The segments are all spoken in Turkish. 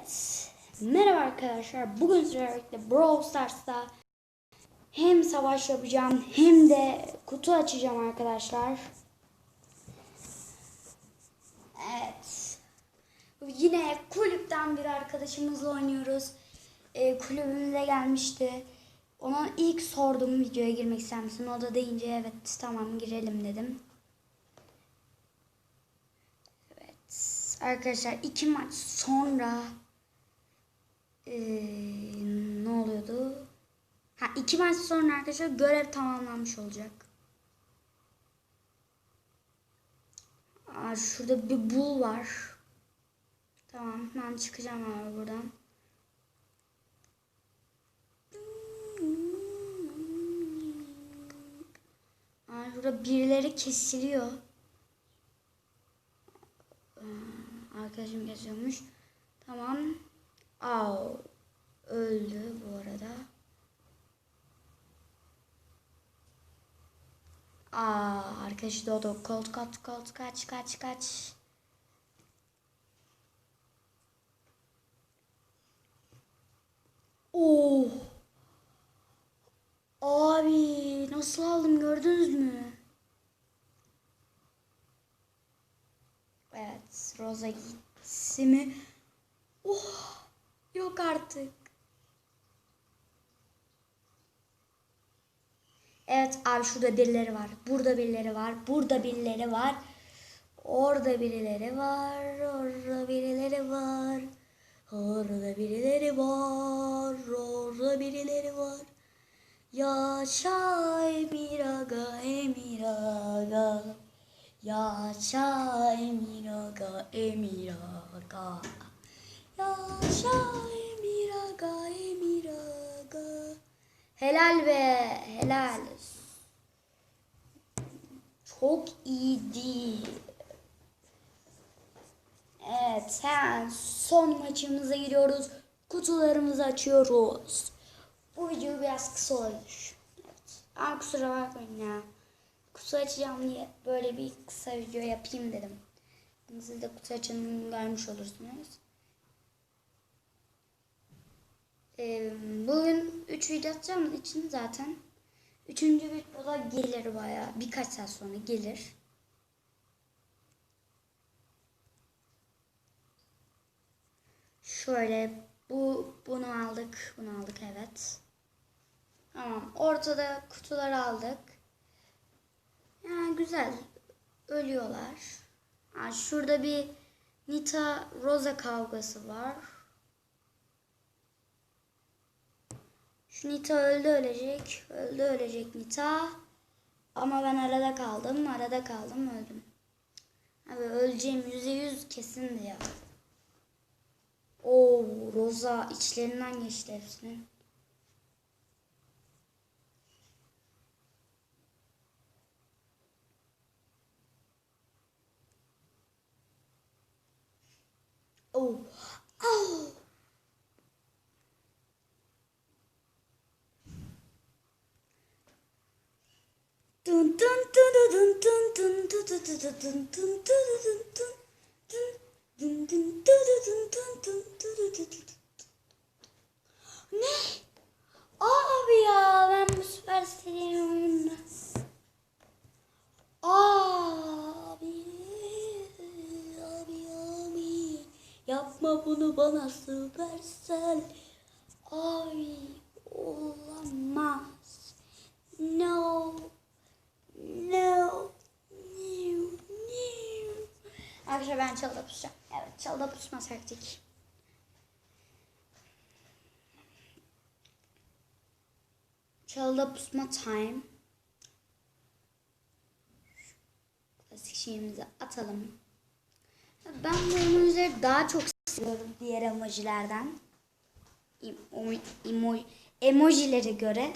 Evet. Merhaba arkadaşlar. Bugün sizlerle Brawl Stars'ta hem savaş yapacağım hem de kutu açacağım arkadaşlar. Evet. Yine kulüpten bir arkadaşımızla oynuyoruz. Ee, kulübümüze gelmişti. Ona ilk sordum videoya girmek ister misin? O da deyince evet tamam girelim dedim. Evet. Arkadaşlar iki maç sonra ne oluyordu? Ha iki maç sonra arkadaşlar görev tamamlanmış olacak. Aa, şurada bir bul var. Tamam ben çıkacağım abi buradan. Aa, şurada birileri kesiliyor. Aa, Arkadaşım kesiyormuş. Tamam. Aa, öldü bu arada. Aa, arkadaşı Dodo. Colt, Colt, Colt. Kaç, kaç, kaç. Oh. Abi nasıl aldım gördünüz mü? Evet, Rosa gitti mi? Oh, yok artık. Evet abi şurada birileri var. Burada birileri var. Burada birileri var. Orada birileri var. Orada birileri var. Orada birileri var. Orada birileri var. Yaşa Emiraga. Yaşa Emiraga Emiraga. Yaşa Emiraga Emiraga. Helal be helal. Çok iyiydi. Evet hemen son maçımıza giriyoruz. Kutularımızı açıyoruz. Bu video biraz kısa olmuş. Evet. Ama kusura bakmayın ya. Kutu açacağım diye böyle bir kısa video yapayım dedim. Siz de kutu açanını görmüş olursunuz. Bugün 3 video atacağım için zaten 3. videoda gelir bayağı birkaç saat sonra gelir. Şöyle bu bunu aldık, bunu aldık evet. Tamam. Ortada kutular aldık. Yani güzel. Ölüyorlar. Ha, şurada bir Nita Rosa kavgası var. Nita öldü ölecek. Öldü ölecek Nita. Ama ben arada kaldım. Arada kaldım öldüm. Abi öleceğim yüzde yüz kesindi ya. Oo Rosa içlerinden geçti hepsinin. Ne? Abi ya ben bu süper serinin oyununu. Abi. Abi abi. Yapma bunu bana süpersel. Abi olamaz. No. No. Arkadaşlar ben çalıda pusacağım. Evet çalıda pusma taktik. Çalıda pusma time. Klasik şeyimizi atalım. Ben bu emojileri daha çok seviyorum diğer emojilerden. Emo, emo, emojilere göre.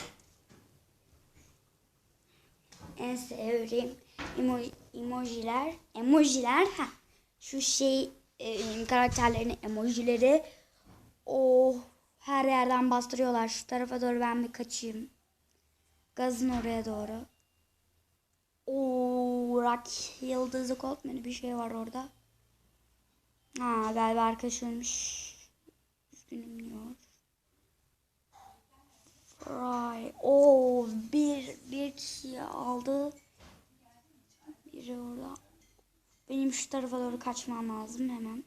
En sevdiğim emo, emojiler. Emojiler. Ha. Şu şey e, karakterlerin emojileri. O her yerden bastırıyorlar. Şu tarafa doğru ben bir kaçayım. Gazın oraya doğru. Oo, Rock Yıldızı Colt bir şey var orada. Ha galiba arkadaş ölmüş. Ünlüyor. Fry. Oo bir bir kişi aldı. Biri orada. Benim şu tarafa doğru kaçmam lazım hemen.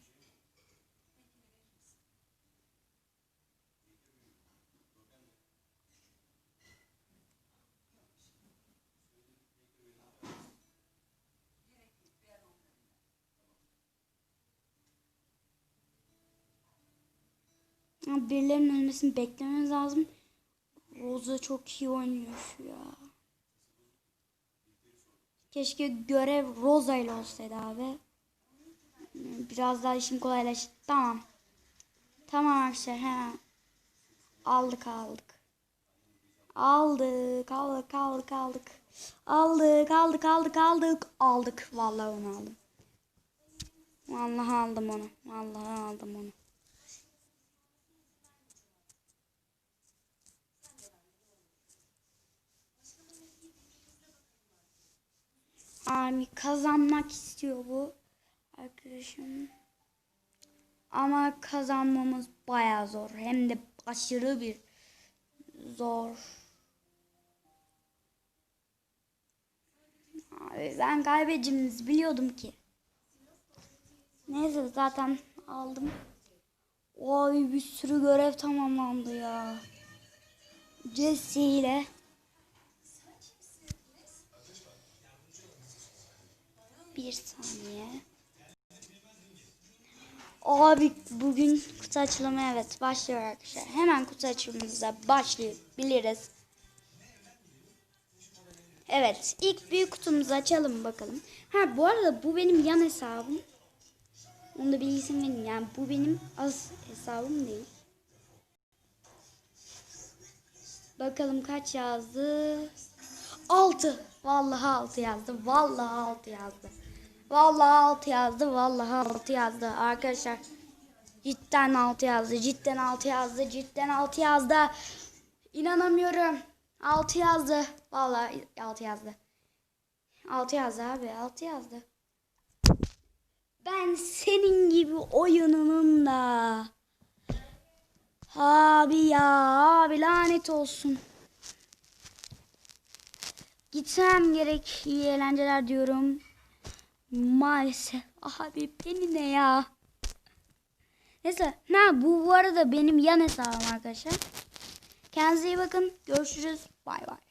Birilerinin ölmesini beklememiz lazım. Rosa çok iyi oynuyor ya. Keşke görev Rosa ile olsaydı abi. Biraz daha işim kolaylaştı. Tamam. Tamam arkadaşlar hemen. Aldık aldık. Aldık aldık aldık aldık. Aldık aldık aldık aldık. Aldık. Vallahi onu aldım. Vallahi aldım onu. Vallahi aldım onu. Abi kazanmak istiyor bu arkadaşım. Ama kazanmamız baya zor. Hem de aşırı bir zor. Abi ben kaybedeceğimizi biliyordum ki. Neyse zaten aldım. Oy bir sürü görev tamamlandı ya. Jesse ile Bir saniye. Abi bugün kutu açılımı evet başlıyor arkadaşlar. Hemen kutu açılımımıza başlayabiliriz. Evet ilk büyük kutumuzu açalım bakalım. Ha bu arada bu benim yan hesabım. Onu da bilgisini verin yani bu benim az hesabım değil. Bakalım kaç yazdı. 6. Vallahi 6 yazdı. Vallahi 6 yazdı. Vallahi 6 yazdı. Vallahi 6 yazdı. Arkadaşlar cidden 6 yazdı. Cidden 6 yazdı. Cidden 6 yazdı. İnanamıyorum. 6 yazdı. Vallahi 6 yazdı. 6 yazdı abi. 6 yazdı. Ben senin gibi oyununun da. Abi ya abi lanet olsun. Gitmem gerek. İyi eğlenceler diyorum. Maalesef. Abi beni ne ya? Neyse. Ne bu bu arada benim yan hesabım arkadaşlar. Kendinize iyi bakın. Görüşürüz. Bay bay.